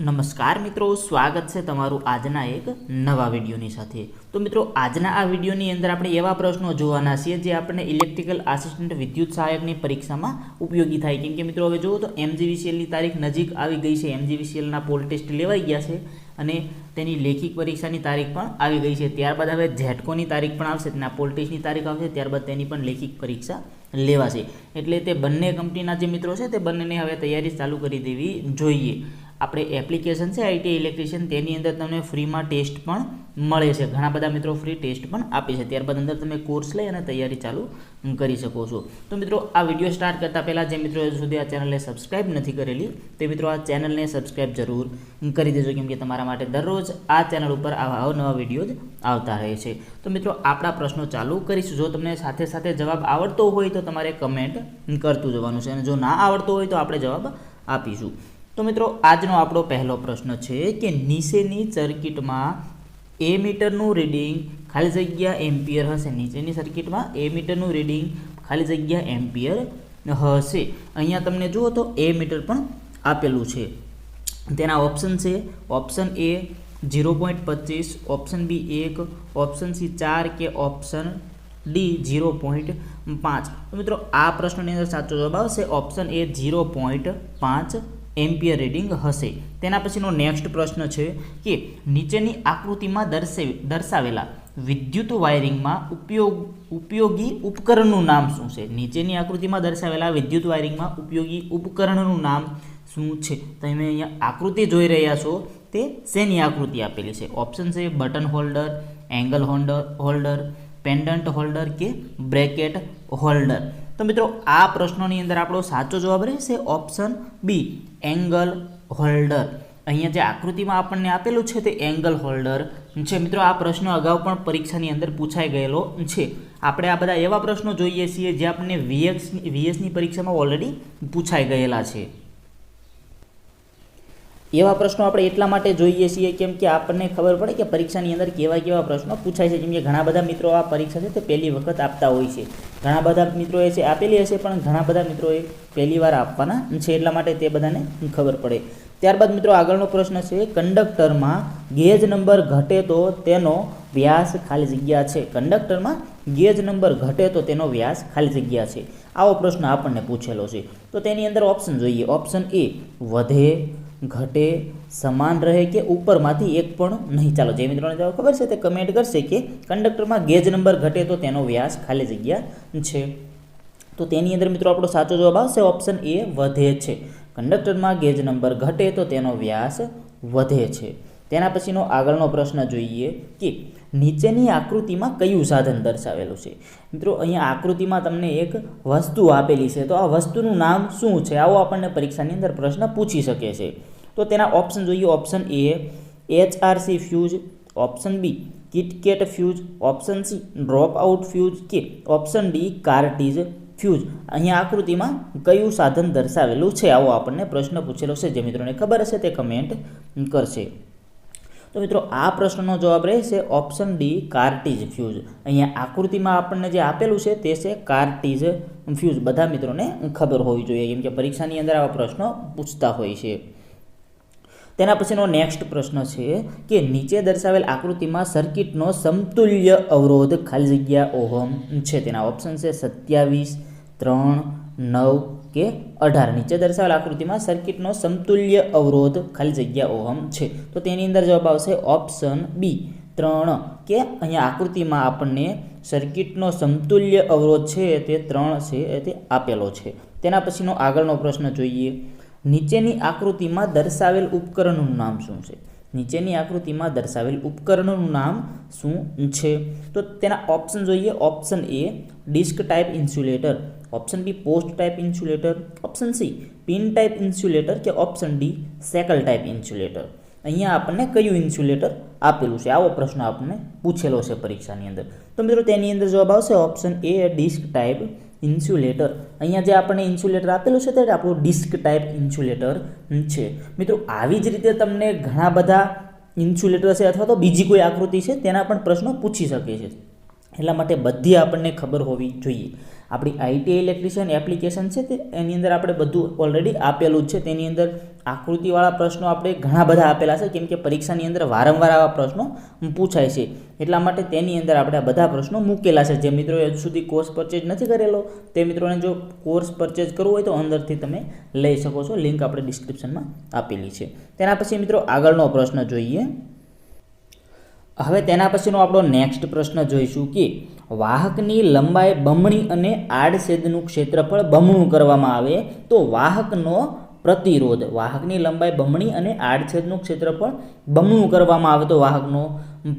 નમસ્કાર મિત્રો, સ્વાગત છે તમારું આજના એક નવા વિડીયોની સાથે. તો મિત્રો, આજના આ વિડીયોની અંદર આપણે એવા પ્રશ્નો જોવાના છીએ જે આપણને ઇલેક્ટ્રિકલ આસિસ્ટન્ટ વિદ્યુત સહાયકની પરીક્ષામાં ઉપયોગી થાય. કેમ કે મિત્રો, હવે જુઓ તો એમજીવીસીએલની તારીખ નજીક આવી ગઈ છે. એમજીવીસીએલના પોલ ટેસ્ટ લેવાઈ ગયા છે અને તેની લેખિત પરીક્ષાની તારીખ પણ આવી ગઈ છે. ત્યારબાદ હવે ઝેટકોની તારીખ પણ આવશે. તેના પોલ ટેસ્ટની તારીખ આવશે. ત્યારબાદ તેની પણ લેખિત પરીક્ષા લેવાશે. એટલે તે બંને કંપનીના જે મિત્રો છે, તે બંનેને હવે તૈયારી ચાલુ કરી દેવી જોઈએ. આપણે એપ્લિકેશન છે આઈટી ઇલેક્ટ્રિશિયન તેની અંદર તમને ફ્રીમાં ટેસ્ટ પણ મળે છે. ઘણા બધા મિત્રો ફ્રી ટેસ્ટ પણ આપે છે. ત્યારબાદ અંદર તમે કોર્સ લઈ અને તૈયારી ચાલુ કરી શકો છો. તો મિત્રો, આ વીડિયો સ્ટાર્ટ કરતાં પહેલાં જે મિત્રો સુધી આ ચેનલને સબસ્ક્રાઇબ નથી કરેલી, તે મિત્રો આ ચેનલને સબસ્ક્રાઇબ જરૂર કરી દેજો, કેમ કે તમારા માટે દરરોજ આ ચેનલ ઉપર આવા અવનવા વીડિયો જ આવતા રહે છે. તો મિત્રો, આપણા પ્રશ્નો ચાલુ કરીશું. જો તમને સાથે સાથે જવાબ આવડતો હોય તો તમારે કમેન્ટ કરતું જવાનું છે અને જો ના આવડતો હોય તો આપણે જવાબ આપીશું. તો મિત્રો, આજનો આપણો પહેલો પ્રશ્ન છે કે નીચેની સર્કિટમાં એ મીટરનું રીડિંગ ખાલી જગ્યા એમ્પિયર હશે. નીચેની સર્કિટમાં એ મીટરનું રીડિંગ ખાલી જગ્યા એમ્પિયર હશે. અહીંયા તમને જુઓ તો એ મીટર પણ આપેલું છે. તેના ઓપ્શન છે ઓપ્શન એ ઝીરો પોઈન્ટ પચીસ ઓપ્શન બી એક ઓપ્શન સી ચાર કે ઓપ્શન ડી ઝીરો પોઈન્ટ પાંચ. તો મિત્રો, આ પ્રશ્નની અંદર સાચો જવાબ આવશે. ઓપ્શન એ ઝીરો પોઈન્ટ પાંચ એમ્પિયર રીડિંગ હશે. તેના પછીનો નેક્સ્ટ પ્રશ્ન છે કે નીચેની આકૃતિમાં દર્શે, દર્શાવેલા વિદ્યુત વાયરિંગમાં ઉપયોગ, ઉપયોગી ઉપકરણનું નામ શું છે? નીચેની આકૃતિમાં દર્શાવેલા વિદ્યુત વાયરિંગમાં ઉપયોગી ઉપકરણનું નામ શું છે? તમે અહીંયા આકૃતિ જોઈ રહ્યા છો, તે શેની આકૃતિ આપેલી છે? ઓપ્શન છે button holder angle holder holder pendant holder કે બ્રેકેટ હોલ્ડર તો મિત્રો, આ પ્રશ્નોની અંદર આપણો સાચો જવાબ રહેશે ઓપ્શન બી એંગલ હોલ્ડર અહીંયા જે આકૃતિમાં આપણને આપેલું છે તે એંગલ હોલ્ડર છે. મિત્રો, આ પ્રશ્ન અગાઉ પણ પરીક્ષાની અંદર પૂછાઈ ગયેલો છે. આપણે આ બધા એવા પ્રશ્નો જોઈએ છીએ જે આપણને વીએક્સ વીએસની પરીક્ષામાં ઓલરેડી પૂછાઈ ગયેલા છે. એવા પ્રશ્નો આપણે એટલા માટે જોઈએ છીએ કેમ કે આપણને ખબર પડે કે પરીક્ષાની અંદર કેવા કેવા પ્રશ્નો પૂછાય છે. જેમ કે ઘણા બધા મિત્રો આ પરીક્ષા છે તે પહેલી વખત આપતા હોય છે. ઘણા બધા મિત્રોએ છે, આપેલી હશે પણ ઘણા બધા મિત્રોએ પહેલી વાર આપવાના છે એટલા માટે તે બધાને ખબર પડે. ત્યારબાદ મિત્રો આગળનો પ્રશ્ન છે, કંડક્ટરમાં ગેજ નંબર ઘટે તો તેનો વ્યાસ ખાલી જગ્યા છે? કંડક્ટરમાં ગેજ નંબર ઘટે તો તેનો વ્યાસ ખાલી જગ્યા છે? આવો પ્રશ્ન આપણને પૂછેલો છે. તો તેની અંદર ઓપ્શન જોઈએ. ઓપ્શન એ વધે ઘટે, સમાન રહે કે ઉપરમાંથી એક પણ નહીં? ચાલો, જે મિત્રોને જવાબ ખબર છે તે કમેન્ટ કરશે કે કંડક્ટરમાં ગેજ નંબર ઘટે તો તેનો વ્યાસ ખાલી જગ્યા છે. તો તેની અંદર મિત્રો આપણો સાચો જવાબ આવશે ઓપ્શન એ વધે છે. કંડક્ટરમાં ગેજ નંબર ઘટે તો તેનો વ્યાસ વધે છે. તેના પછીનો આગળનો પ્રશ્ન જોઈએ કે નીચેની આકૃતિમાં કયું સાધન દર્શાવેલું છે? મિત્રો, અહીંયા આકૃતિમાં તમને એક વસ્તુ આપેલી છે, તો આ વસ્તુનું નામ શું છે? આવો આપણને પરીક્ષાની અંદર પ્રશ્ન પૂછી શકે છે. તો તેના ઓપ્શન જોઈએ option A HRC fuse option B kitkat fuse option C drop out fuse કે ઓપ્શન ડી કાર્ટીઝ ફ્યુઝ અહીંયા આકૃતિમાં કયું સાધન દર્શાવેલું છે? આવો આપણને પ્રશ્ન પૂછેલો છે. જે મિત્રોને ખબર હશે તે કમેન્ટ કરશે. તો મિત્રો, આ પ્રશ્નનો જવાબ રહેશે ઓપ્શન ડી કાર્ટીજ ફ્યુઝ અહીંયા આકૃતિમાં આપણને જે આપેલું છે તે છે કાર્ટીજ ફ્યુઝ બધા મિત્રોને ખબર હોવી જોઈએ, કેમ કે પરીક્ષાની અંદર આવા પ્રશ્નો પૂછતા હોય છે. તેના પછીનો નેક્સ્ટ પ્રશ્ન છે કે નીચે દર્શાવેલ આકૃતિમાં સર્કિટનો સમતુલ્ય અવરોધ ખાલી જગ્યા ઓહમ છે. તેના ઓપ્શન છે સત્યાવીસ, ત્રણ, નવ કે અઢાર. નીચે દર્શાવેલ આકૃતિમાં સર્કિટનો સમતુલ્ય અવરોધ ખાલી જગ્યા ઓહમ છે. તો તેની અંદર જવાબ આવશે ઓપ્શન બી ત્રણ કે અહીંયા આકૃતિમાં આપણને સર્કિટનો સમતુલ્ય અવરોધ છે તે ત્રણ છે તે આપેલો છે. તેના પછીનો આગળનો પ્રશ્ન જોઈએ. નીચેની આકૃતિમાં દર્શાવેલ ઉપકરણનું નામ શું છે? નીચેની આકૃતિમાં દર્શાવેલ ઉપકરણનું નામ શું છે? તો તેના ઓપ્શન જોઈએ. Option A disc type insulator option B post type insulator option C pin type insulator કે option D shackle type insulator અહીંયા આપણને કયું ઇન્સ્યુલેટર આપેલું છે? આવો પ્રશ્ન આપણને પૂછેલો છે પરીક્ષાની અંદર. તો મિત્રો, તેની અંદર જવાબ આવશે option A disc type insulator અહીંયા જે આપણને ઇન્સ્યુલેટર આપેલું છે તે આપણું ડિસ્ક ટાઈપ ઇન્સ્યુલેટર છે. મિત્રો, આવી જ રીતે તમને ઘણા બધા ઇન્સ્યુલેટર છે અથવા તો બીજી કોઈ આકૃતિ છે તેના પણ પ્રશ્નો પૂછી શકે છે. એટલા માટે બધી આપણને ખબર હોવી જોઈએ. આપણી આઈટી ઇલેક્ટ્રિશિયન એપ્લિકેશન છે તે, એની અંદર આપણે બધું ઓલરેડી આપેલું જ છે. તેની અંદર આકૃતિવાળા પ્રશ્નો આપણે ઘણા બધા આપેલા છે. કેમ કે પરીક્ષાની અંદર વારંવાર આવા પ્રશ્નો પૂછાય છે. એટલા માટે તેની અંદર આપણે આ બધા પ્રશ્નો મૂકેલા છે. જે મિત્રોએ હજુ સુધી કોર્સ પરચેજ નથી કરેલો, તે મિત્રોને જો કોર્સ પરચેજ કરવો હોય તો અંદરથી તમે લઈ શકો છો. લિંક આપણે ડિસ્ક્રિપ્શનમાં આપેલી છે. તેના પછી મિત્રો આગળનો પ્રશ્ન જોઈએ. હવે તેના પછીનો આપણો નેક્સ્ટ પ્રશ્ન જોઈશું કે વાહકની લંબાઈ બમણી અને આડછેદનું ક્ષેત્રફળ બમણું કરવામાં આવે તો વાહકનો પ્રતિરોધ, વાહકની લંબાઈ બમણી અને આડછેદનું ક્ષેત્રફળ બમણું કરવામાં આવે તો વાહકનો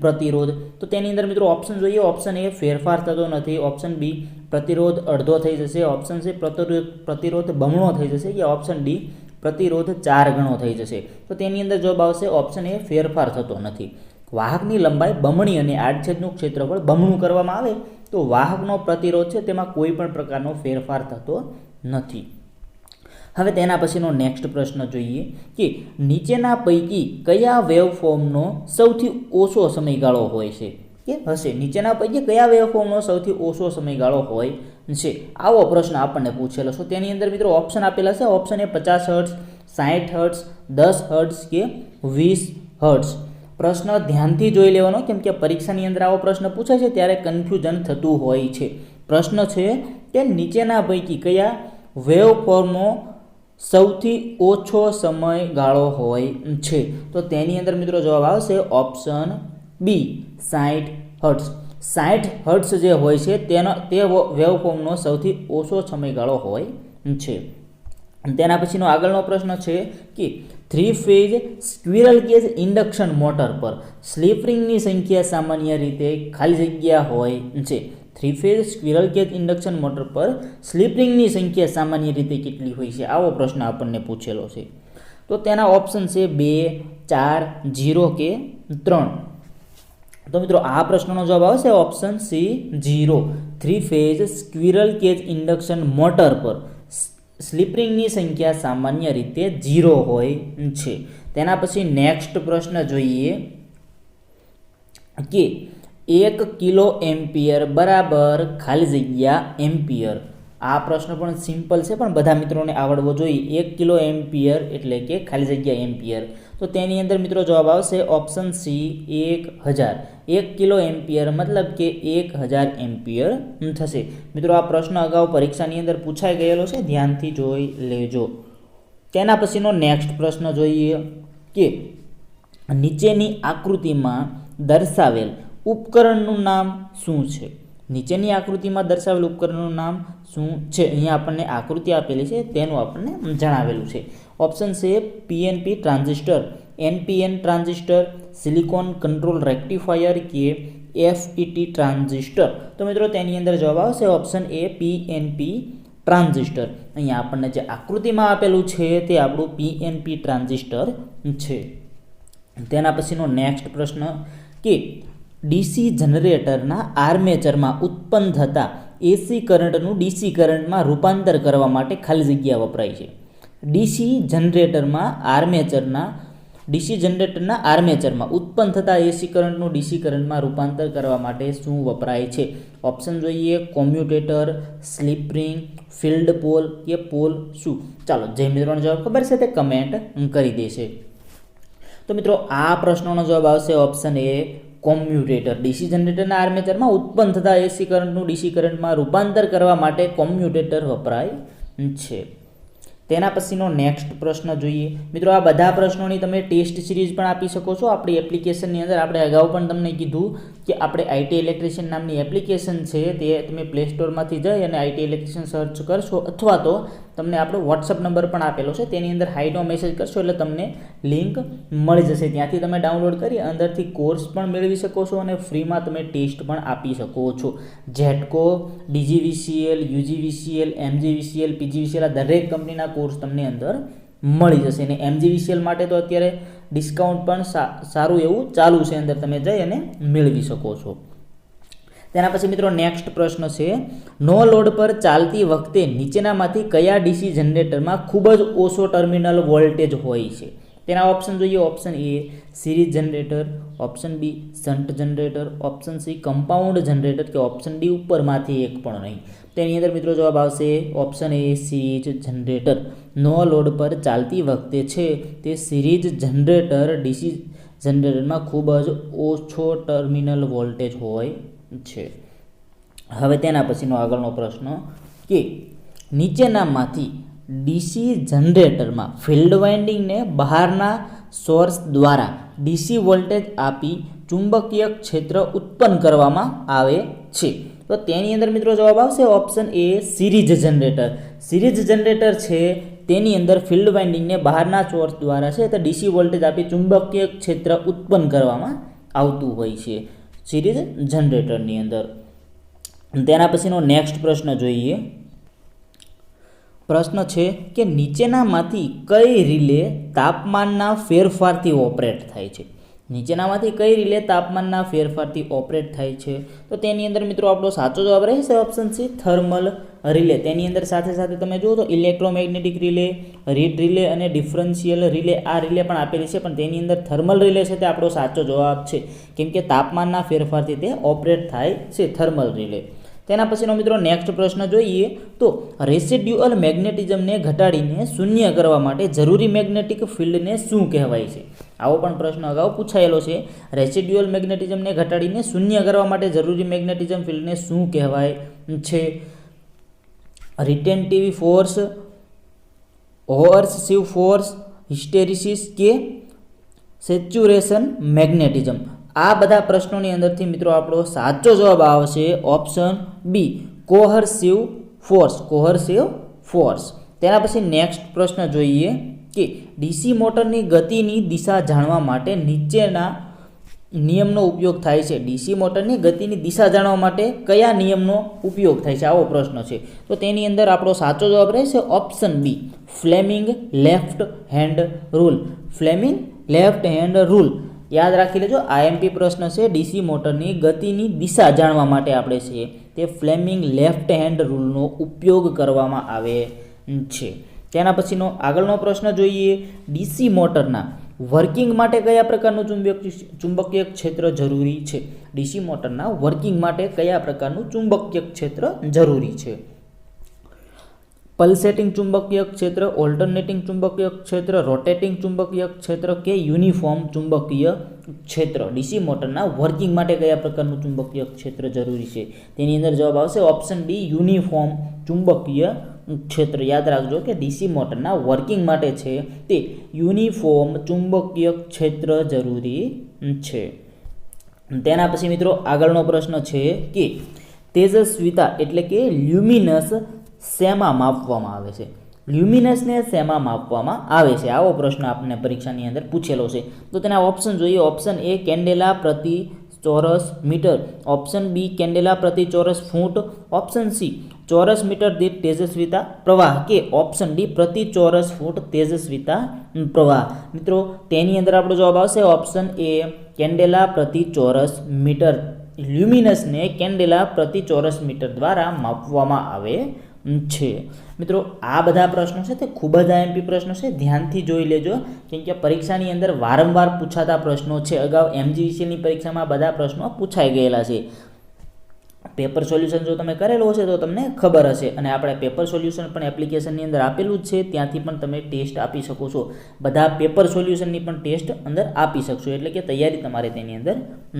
પ્રતિરોધ. તો તેની અંદર મિત્રો ઓપ્શન જોઈએ ઓપ્શન એ ફેરફાર થતો નથી. ઓપ્શન બી પ્રતિરોધ અડધો થઈ જશે. ઓપ્શન સી પ્રતિરોધ પ્રતિરોધ બમણો થઈ જશે કે ઓપ્શન ડી પ્રતિરોધ ચાર ગણો થઈ જશે. તો તેની અંદર જવાબ આવશે ઓપ્શન એ ફેરફાર થતો નથી. વાહકની લંબાઈ બમણી અને આડછેદનું ક્ષેત્રફળ બમણું કરવામાં આવે તો વાહકનો પ્રતિરોધ છે તેમાં કોઈ પણ પ્રકારનો ફેરફાર થતો નથી. હવે તેના પછીનો નેક્સ્ટ પ્રશ્ન જોઈએ કે નીચેના પૈકી કયા વેવફોર્મનો સૌથી ઓછો સમયગાળો હોય છે? કે હશે? નીચેના પૈકી કયા વેવફોર્મનો સૌથી ઓછો સમયગાળો હોય છે? આવો પ્રશ્ન આપણને પૂછેલો છે. તેની અંદર મિત્રો ઓપ્શન આપેલા છે. ઓપ્શન એ પચાસ હર્ટ્સ સાઠ હર્ટ્સ દસ હર્ટ્સ કે વીસ હર્ટ્સ પ્રશ્ન ધ્યાનથી જોઈ લેવાનો, કેમ કે પરીક્ષાની અંદર આવો પ્રશ્ન પૂછાય છે, ત્યારે કન્ફ્યુઝન થતું હોય છે. પ્રશ્ન છે કે નીચેના પૈકી કયા વેવ ફોર્મનો સૌથી ઓછો સમયગાળો હોય છે? તો તેની અંદર મિત્રો જવાબ આવશે ઓપ્શન બી સાઠ હર્ટ્સ સાઠ હર્ટ્સ જે હોય છે, તેનો, તે વેવફોર્મનો સૌથી ઓછો સમયગાળો હોય છે. તેના પછીનો આગળનો પ્રશ્ન છે કે three phase squirrel cage induction motor પર. સ્લીપ રિંગની સંખ્યા સામાન્ય રીતે ખાલી જગ્યા હોય છે. Three phase squirrel cage induction motor પર સ્લીપ રિંગની સંખ્યા સામાન્ય રીતે કેટલી હોય છે? આવો પ્રશ્ન આપણને પૂછેલો છે. તો તેના ઓપ્શન છે બે, ચાર જીરો કે ત્રણ. તો મિત્રો, આ પ્રશ્નનો જવાબ આવશે option C zero three phase squirrel cage induction motor પર. સ્લીપરિંગની સંખ્યા સામાન્ય રીતે ઝીરો હોય છે. તેના પછી નેક્સ્ટ પ્રશ્ન જોઈએ કે એક કિલો એમ્પિયર બરાબર ખાલી જગ્યા એમ્પિયર. આ પ્રશ્ન પણ સિમ્પલ છે, પણ બધા મિત્રોને આવડવો જોઈએ. એક કિલો એમ્પિયર એટલે કે ખાલી જગ્યા એમ્પિયર. તો તેની અંદર મિત્રો જવાબ આવશે ઓપ્શન સી, એક હજાર. એક કિલો એમ્પિયર મતલબ કે એક હજાર એમ્પિયર થશે. મિત્રો, આ પ્રશ્ન અગાઉ પરીક્ષાની અંદર પૂછાઈ ગયેલો છે. ધ્યાનથી જોઈ લેજો. તેના પછીનો નેક્સ્ટ પ્રશ્ન જોઈએ કે નીચેની આકૃતિમાં દર્શાવેલ ઉપકરણનું નામ શું છે? નીચેની આકૃતિમાં દર્શાવેલ ઉપકરણનું નામ શું છે? અહીંયા આપણને આકૃતિ આપેલી છે. તેનું આપણને જણાવેલું છે. ઓપ્શન છે PNP transistor. NPN transistor silicon control rectifier કે એફઈટી ટ્રાન્ઝિસ્ટર તો મિત્રો, તેની અંદર જવાબ આવશે ઓપ્શન એ પીએનપી ટ્રાન્ઝિસ્ટર અહીંયા આપણને જે આકૃતિમાં આપેલું છે, તે આપણું પીએનપી ટ્રાન્ઝિસ્ટર છે. તેના પછીનો નેક્સ્ટ પ્રશ્ન કે ડીસી જનરેટરના આર્મેચરમાં ઉત્પન્ન થતા એસી કરંટનું ડીસી કરંટમાં રૂપાંતર કરવા માટે ખાલી જગ્યા વપરાય છે. ડીસી જનરેટરમાં આર્મેચરના ડીસી જનરેટરના આર્મેચરમાં ઉત્પન્ન થતા એસી કરંટનું ડીસી કરંટમાં રૂપાંતર કરવા માટે શું વપરાય છે? ઓપ્શન જોઈએ, commutator, slip ring, field pole કે પોલ શું? ચાલો જે મિત્રોને જવાબ ખબર છે તે કમેન્ટ કરી દેશે. તો મિત્રો, આ પ્રશ્નોનો જવાબ આવશે ઓપ્શન એ, કોમ્યુટેટર. ડીસી જનરેટરના આર્મેચરમાં ઉત્પન્ન થતા એસી કરંટનું ડીસી કરંટમાં રૂપાંતર કરવા માટે કોમ્યુટેટર વપરાય છે. તેના પછીનો નેક્સ્ટ પ્રશ્ન જોઈએ. મિત્રો, આ બધા પ્રશ્નોની તમે ટેસ્ટ સિરીઝ પણ આપી શકો છો. આપણી એપ્લિકેશનની અંદર આપણે અગાઉ પણ તમને કીધું કે આપણે આઈટી ઇલેક્ટ્રિશિયન નામની એપ્લિકેશન છે તે તમે પ્લે સ્ટોરમાંથી જઈ અને આઈટી ઇલેક્ટ્રિશિયન સર્ચ કરશો અથવા તો તમને આપણો વોટ્સઅપ નંબર પણ આપેલો છે. તેની અંદર હાઈનો મેસેજ કરશો એટલે તમને લિંક મળી જશે. ત્યાંથી તમે ડાઉનલોડ કરી અંદરથી કોર્સ પણ મેળવી શકો છો અને ફ્રીમાં તમે ટેસ્ટ પણ આપી શકો છો. GETCO DGVCL UGVCL MGVCL PGVCL આ દરેક કંપનીના કોર્સ તમને અંદર મળી જશે. અને એમજીવીસીએલ માટે તો અત્યારે ડિસ્કાઉન્ટ પણ સારું એવું ચાલુ છે અંદર તમે જઈ અને મેળવી શકો છો. તેના પછી મિત્રો નેક્સ્ટ પ્રશ્ન છે નો લોડ પર ચાલતી વખતે નીચેનામાંથી કયા ડીસી જનરેટરમાં ખૂબ જ ઓછો ટર્મિનલ વોલ્ટેજ હોય છે? તેના ઓપ્શન જોઈએ option A series generator option B shunt generator option C compound generator કે ઓપ્શન ડી ઉપરમાંથી એક પણ નહીં. તેની અંદર મિત્રો જવાબ આવશે ઓપ્શન એ સિરીઝ જનરેટર નો લોડ પર ચાલતી વખતે છે તે સિરીઝ જનરેટર ડીસી જનરેટરમાં ખૂબ જ ઓછો ટર્મિનલ વોલ્ટેજ હોય છે. હવે તેના પછીનો આગળનો પ્રશ્ન કે નીચેનામાંથી ડીસી જનરેટરમાં ફિલ્ડ વાઇન્ડિંગને બહારના સોર્સ દ્વારા ડીસી વોલ્ટેજ આપી ચુંબકીય ક્ષેત્ર ઉત્પન્ન કરવામાં આવે છે. તો તેની અંદર મિત્રો જવાબ આવશે option A series generator. Series generator છે, તેની અંદર ફિલ્ડ વાઇન્ડિંગને બહારના સોર્સ દ્વારા છે, તો ડીસી વોલ્ટેજ આપી ચુંબકીય ક્ષેત્ર ઉત્પન્ન કરવામાં આવતું હોય છે સિરીઝ જનરેટરની અંદર. તેના પછીનો નેક્સ્ટ પ્રશ્ન જોઈએ. પ્રશ્ન છે કે નીચેનામાંથી કઈ રિલે તાપમાનના ફેરફારથી ઓપરેટ થાય છે? નીચેનામાંથી કઈ રિલે તાપમાનના ફેરફારથી ઓપરેટ થાય છે? તો તેની અંદર મિત્રો આપણો સાચો જવાબ રહેશે ઓપ્શન સી થર્મલ રિલે. તેની અંદર સાથે સાથે તમે જુઓ તો ઇલેક્ટ્રોમેગ્નેટિક રિલે રીડ રિલે અને ડિફરન્શિયલ રિલે આ રિલે પણ આપેલી છે, પણ તેની અંદર થર્મલ રિલે છે તે આપણો સાચો જવાબ છે. કેમ કે તાપમાનના ફેરફારથી તે ઓપરેટ થાય છે થર્મલ રિલે. તેના પછીનો મિત્રો નેક્સ્ટ પ્રશ્ન જોઈએ તો રેસિડ્યુઅલ મેગ્નેટિઝમને ઘટાડીને શૂન્ય કરવા માટે જરૂરી મેગ્નેટિક ફિલ્ડને શું કહેવાય છે? આવો પણ પ્રશ્ન અગાઉ પૂછાયેલો છે. રેસિડ્યુઅલ મેગ્નેટિઝમને ઘટાડીને શૂન્ય કરવા માટે જરૂરી મેગ્નેટિઝમ ફિલ્ડને શું કહેવાય છે? Retentive force coercive force, hysteresis કે સેચ્યુરેશન મેગ્નેટિઝમ? આ બધા પ્રશ્નોની અંદરથી મિત્રો આપણો સાચો જવાબ આવશે option B coercive force coercive force તેના પછી નેક્સ્ટ પ્રશ્ન જોઈએ કે ડીસી મોટરની ગતિની દિશા જાણવા માટે નીચેના નિયમનો ઉપયોગ થાય છે. ડીસી મોટરની ગતિની દિશા જાણવા માટે કયા નિયમનો ઉપયોગ થાય છે? આવો પ્રશ્ન છે. તો તેની અંદર આપણો સાચો જવાબ રહેશે option B Fleming left hand rule Fleming left hand rule યાદ રાખી લેજો આઈએમપી પ્રશ્ન છે, ડીસી મોટરની ગતિની દિશા જાણવા માટે આપણે છે તે ફ્લેમિંગ લેફ્ટ હેન્ડ રૂલનો ઉપયોગ કરવામાં આવે છે. તેના પછીનો આગળનો પ્રશ્ન જોઈએ, ડીસી મોટરના વર્કિંગ માટે કયા પ્રકારનું ચુંબક ચુંબકીય ક્ષેત્ર જરૂરી છે? ડીસી મોટરના વર્કિંગ માટે કયા પ્રકારનું ચુંબકીય ક્ષેત્ર જરૂરી છે? પલ્સેટિંગ ચુંબકીય ક્ષેત્ર, ઓલ્ટરનેટિંગ ચુંબકીય ક્ષેત્ર, રોટેટિંગ ચુંબકીય ક્ષેત્ર કે યુનિફોર્મ ચુંબકીય ક્ષેત્ર. ડીસી મોટરના વર્કિંગ માટે કયા પ્રકારનું ચુંબકીય ક્ષેત્ર જરૂરી છે? તેની અંદર જવાબ આવશે ઓપ્શન ડી યુનિફોર્મ ચુંબકીય ક્ષેત્ર. યાદ રાખજો કે ડીસી મોટરના વર્કિંગ માટે છે તે યુનિફોર્મ ચુંબકીય ક્ષેત્ર જરૂરી છે. તેના પછી મિત્રો આગળનો પ્રશ્ન છે કે તેજસ્વિતા એટલે કે લ્યુમિનસ શેમાં માપવામાં આવે છે? લ્યુમિનસને શેમાં માપવામાં આવે છે? આવો પ્રશ્ન આપણને પરીક્ષાની અંદર પૂછેલો છે. તો તેના ઓપ્શન જોઈએ. ઓપ્શન એ કેન્ડેલા પ્રતિ ચોરસ મીટર. ઓપ્શન બી કેન્ડેલા પ્રતિ ચોરસ ફૂટ. ઓપ્શન સી ચોરસ મીટર દીઠ તેજસ્વીતા પ્રવાહ. કે ઓપ્શન ડી પ્રતિ ચોરસ ફૂટ તેજસ્વીતા પ્રવાહ. મિત્રો, તેની અંદર આપણો જવાબ આવશે ઓપ્શન એ કેન્ડેલા પ્રતિ ચોરસ મીટર. લ્યુમિનસને કેન્ડેલા પ્રતિ ચોરસ મીટર દ્વારા માપવામાં આવે છે. મિત્રો, આ બધા પ્રશ્નો છે તે ખૂબ જ આઈએમપી પ્રશ્નો છે. ધ્યાનથી જોઈ લેજો, કેમ કે પરીક્ષાની અંદર વારંવાર પૂછાતા પ્રશ્નો છે. અગાઉ એમજીવીસીની પરીક્ષામાં બધા પ્રશ્નો પૂછાઈ ગયેલા છે. પેપર સોલ્યુશન જો તમે કરેલું હશે તો તમને ખબર હશે. અને આપણે પેપર સોલ્યુશન પણ એપ્લિકેશનની અંદર આપેલું જ છે. ત્યાંથી પણ તમે ટેસ્ટ આપી શકો છો. બધા પેપર સોલ્યુશનની પણ ટેસ્ટ અંદર આપી શકશો. એટલે કે તૈયારી તમારે તેની અંદર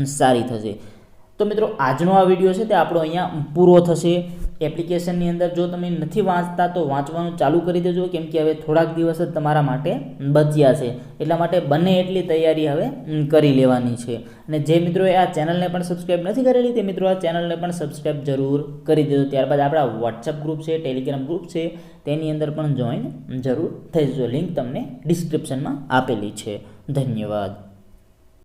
સારી થશે. તો મિત્રો, આજનો આ વીડિયો છે તે આપણો અહીંયા પૂરો થશે. એપ્લિકેશનની અંદર જો તમે નથી વાંચતા તો વાંચવાનું ચાલુ કરી દેજો, કેમ કે હવે થોડાક દિવસ જ તમારા માટે બચ્યા છે. એટલા માટે બંને એટલી તૈયારી હવે કરી લેવાની છે. અને જે મિત્રોએ આ ચેનલને પણ સબસ્ક્રાઈબ નથી કરેલી, તે મિત્રો આ ચેનલને પણ સબસ્ક્રાઈબ જરૂર કરી દેજો. ત્યારબાદ આપણા વોટ્સઅપ ગ્રુપ છે ટેલિગ્રામ ગ્રુપ છે, તેની અંદર પણ જોઈન જરૂર થઈ જજો. લિંક તમને ડિસ્ક્રિપ્શનમાં આપેલી છે. ધન્યવાદ.